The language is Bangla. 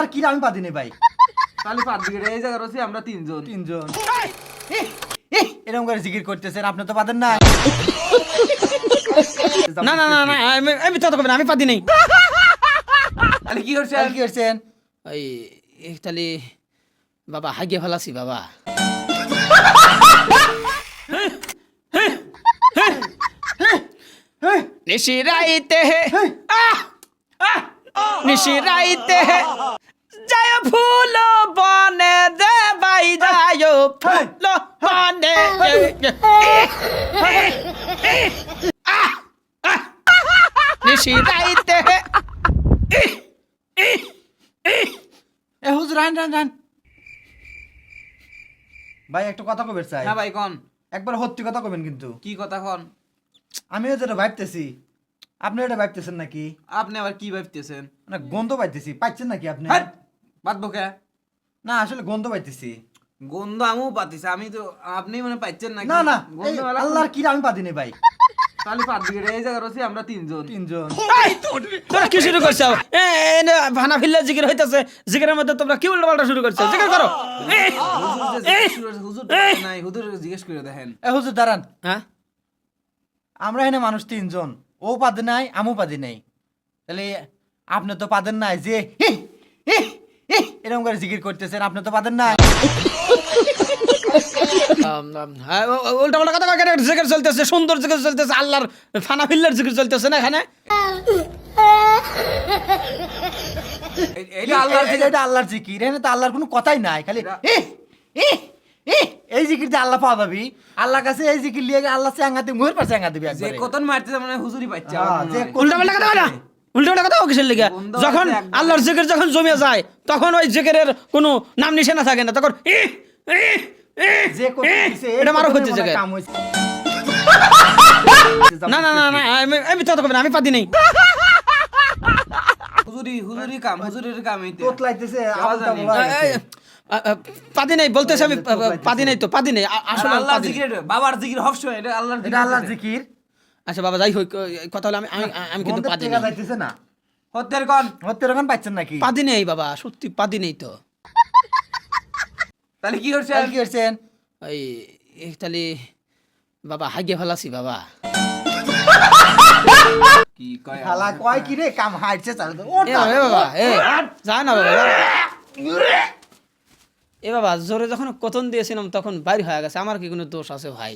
আল্লাহর কি আমি পাদি নেই ভাই? তাহলে পাঁচ দিকে এই জায়গা রয়েছে আমরা তিনজন। তিনজন। এরকম করে জিকির করতেছেন আপনি তো পাদেন না না না না না আমি আমি তো করবেন আমি পাদি নেই। তাহলে কি করছেন? কি করছেন? এই তাহলে বাবা হাগিয়ে ফেলাছি বাবা। নিশি রাইতে আহ! আহ! নিশি রাইতে যায় ফুল বনে দে বাই যায় ফুল বনে। আহ আহ নিশি রাইতে এ হুজুর রান রান রান ভাই একটা কথা কবের চাই। হ্যাঁ ভাই কন? একবার সত্যি কথা কবেন কিন্তু। কি কথা কন? আমিও যেটা ভাবতেছি আপনি এটা ভাবতেছেন নাকি? আপনি আবার কি ভাবতেছেন? না গন্ধ পাইতেছি পাইছেন নাকি আপনি? বাদ বকে। না আসলে গন্ধ পাইতেছি। গন্ধ আমিও পাতিছি আমি তো আপনি মানে পাচ্ছেন নাকি? না না আল্লাহর কি আমি পাদি নেই ভাই। তাহলে পাঁচ দিকে এই জায়গা রয়েছে আমরা তিনজন। তিনজন। তোরা কি শুরু করছ? ভানা ফিল্লা জিকির হইতাছে। জিকিরের মধ্যে তোমরা কি উল্টা পাল্টা শুরু করছ? জিকির করে- হুজুর নাই হুজুর জিজ্ঞেস করে দেখেন। এ হুজুর দাঁড়ান। হ্যাঁ? আমরা এখানে মানুষ তিনজন। ও পাদে নাই আমও পাদি নাই। তাহলে আপনি তো পাদেন নাই যে এরকম করে জিকির করতেছেন আপনি তো পাদেন নাই। হ্যাঁ, উল্টা পাল্টা কথা কয় কেন? জিকির চলতেছে সুন্দর জিকির চলতেছে আল্লাহর ফানা ফিল্লার জিকির চলতেছে না এখানে? এই- এইটা আল্লাহর এই- এটা আল্লাহর জিকির এখানে তো আল্লাহর কোনো কথাই নাই খালি এই জিকির দিয়ে আল্লাহ পাওয়া যাবি। আল্লাহর কাছে এই জিকির লিয়ে আল্লাহ চাঙ্গা দিবি মুহের পাশে চাঙ্গা দিবি যে কতন মারতে মানে হুজুরই পাচ্ছে। হ্যাঁ, উল্টা পাল্টা কথা বলা উল্টা পাল্টা কথা কিসের লেগে? যখন আল্লাহর জিকির যখন জমে যায় তখন ওই জিকিরের কোনো নাম নিশানা থাকে না। তখন এটা মারো হচ্ছে জায়গায় না না না না আমি আমি তো করবেন আমি পাদি নেই। হুজুরি হুজুরি কাম হুজুরের কাম এইটা তোতলাইতেছে, কেউ পাদি নেই বলতেছে আমি পাদি নেই তো পাদি নেই আসলে নেই। জিকির বাবার জিকির হবসময় এটা আল্লাহর জিকির আল্লাহর জিকির? আচ্ছা বাবা যাই হোক কথা হলো আমি আমি কিন্তু পাদি টেকা যাইতেছে না। হত্যার কন? হতে এরকম পাচ্ছেন নাকি? পাদি নেই বাবা সত্যি পাদি নেই তো। তাহলে কি করছে তাহলে কি করছেন? এই তাহলে বাবা হাগিয়ে ফেলাছি বাবা। কি কয় শালা কয় কি রে? কাম হাইছে চাল তো এ বাবা, এ বাবা এ যা না বাবা। এ বাবা, জোরে যখন কতন দিয়েছিলাম তখন বাইর হয়ে গেছে, আমার কি কোনো দোষ আছে ভাই?